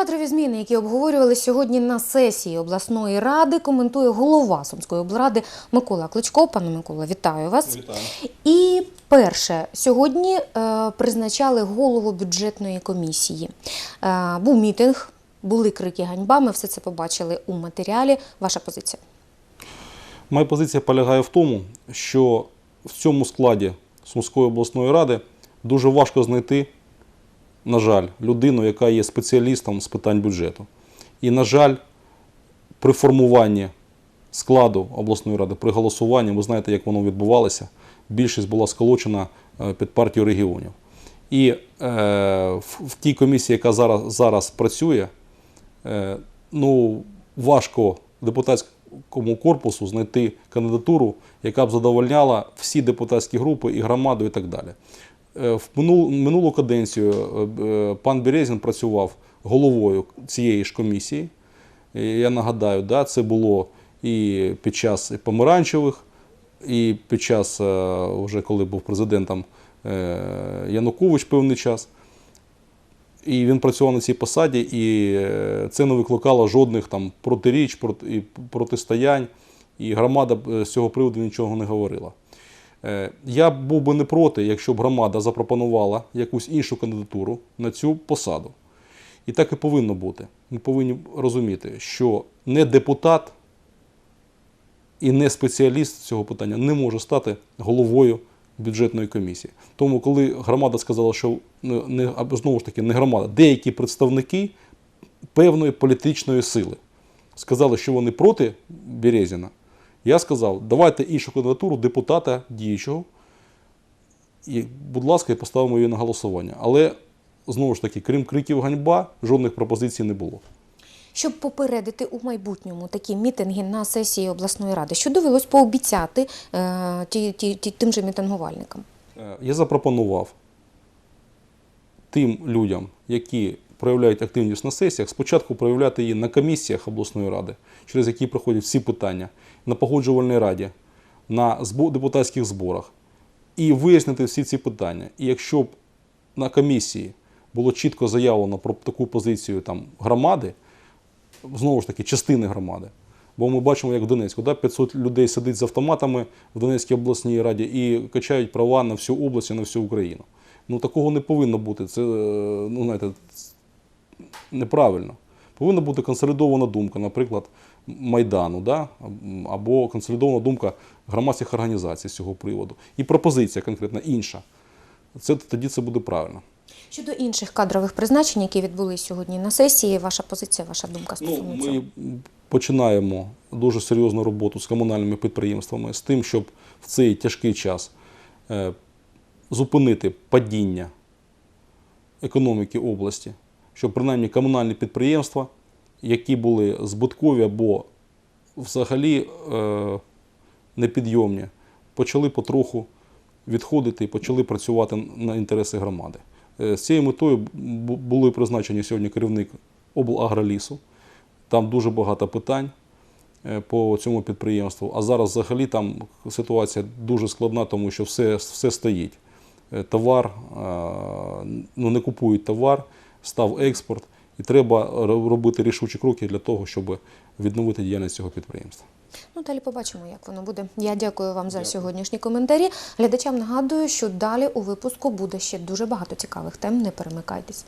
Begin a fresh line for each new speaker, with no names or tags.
Кадрові зміни, які обговорювали сьогодні на сесії обласної ради, коментує голова Сумської облради Микола Кличко. Пане Микола, вітаю вас.
Вітаю.
І перше, сьогодні е, призначали голову бюджетної комісії. Е, був мітинг, були крики ганьба. Ми все це побачили у матеріалі. Ваша позиція?
Моя позиція полягає в тому, що в цьому складі Сумської обласної ради дуже важко знайти, на жаль, людину, яка є спеціалістом з питань бюджету. І, на жаль, при формуванні складу обласної ради, при голосуванні, ви знаєте, як воно відбувалося, більшість була сколочена е, під партію регіонів. І е, в, тій комісії, яка зараз, зараз працює, е, ну, важко депутатському корпусу знайти кандидатуру, яка б задовольняла всі депутатські групи і громаду, і так далі. Е, В минулу, каденцію е, е, пан Березін працював головою цієї ж комісії. Я нагадаю, да, це було і під час помаранчевих, і під час, вже коли був президентом Янукович певний час. І він працював на цій посаді, і це не викликало жодних там протиріч, проти, протистоянь, і громада з цього приводу нічого не говорила. Е, Я був би не проти, якщо б громада запропонувала якусь іншу кандидатуру на цю посаду. І так і повинно бути. Ми повинні розуміти, що не депутат і не спеціаліст цього питання не може стати головою бюджетної комісії. Тому, коли громада сказала, що не, знову ж таки не громада, деякі представники певної політичної сили сказали, що вони проти Березіна, я сказав, давайте іншу кандидатуру депутата діючого, і, будь ласка, і поставимо її на голосування. Але знову ж таки, крім криків ганьба, жодних пропозицій не було.
Щоб попередити у майбутньому такі мітинги на сесії обласної ради, що довелось пообіцяти е, ті, ті, ті, тим же мітингувальникам?
Е, Я запропонував тим людям, які проявляють активність на сесіях, спочатку проявляти її на комісіях обласної ради, через які проходять всі питання, на погоджувальній раді, на депутатських зборах, і вияснити всі ці питання. І якщо б на комісії було чітко заявлено про таку позицію там, громади, знову ж таки, частини громади. Бо ми бачимо, як в Донецьку, да, 500 людей сидить з автоматами в Донецькій обласній раді і качають права на всю область і на всю Україну. Ну такого не повинно бути. Це е, ну, знаєте, неправильно. Повинна бути консолідована думка, наприклад, Майдану, да? або консолідована думка громадських організацій з цього приводу. І пропозиція конкретна інша. Це, тоді це буде правильно.
Щодо інших кадрових призначень, які відбулись сьогодні на сесії, ваша позиція, ваша думка
Ну,
стосовно цього?
ми починаємо дуже серйозну роботу з комунальними підприємствами з тим, щоб в цей тяжкий час е, зупинити падіння економіки області, щоб принаймні комунальні підприємства, які були збуткові або взагалі е, непідйомні, почали потроху відходити і почали працювати на інтереси громади. Е, З цією метою були призначені сьогодні керівник облагролісу. Там дуже багато питань е, по цьому підприємству. А зараз взагалі там ситуація дуже складна, тому що все, все стоїть. Е, Товар, ну не купують товар, став експорт, і треба ро- робити рішучі кроки для того, щоб відновити діяльність цього підприємства.
Ну, далі побачимо, як воно буде. Я дякую вам за сьогоднішні коментарі. Глядачам нагадую, що далі у випуску буде ще дуже багато цікавих тем. Не перемикайтесь.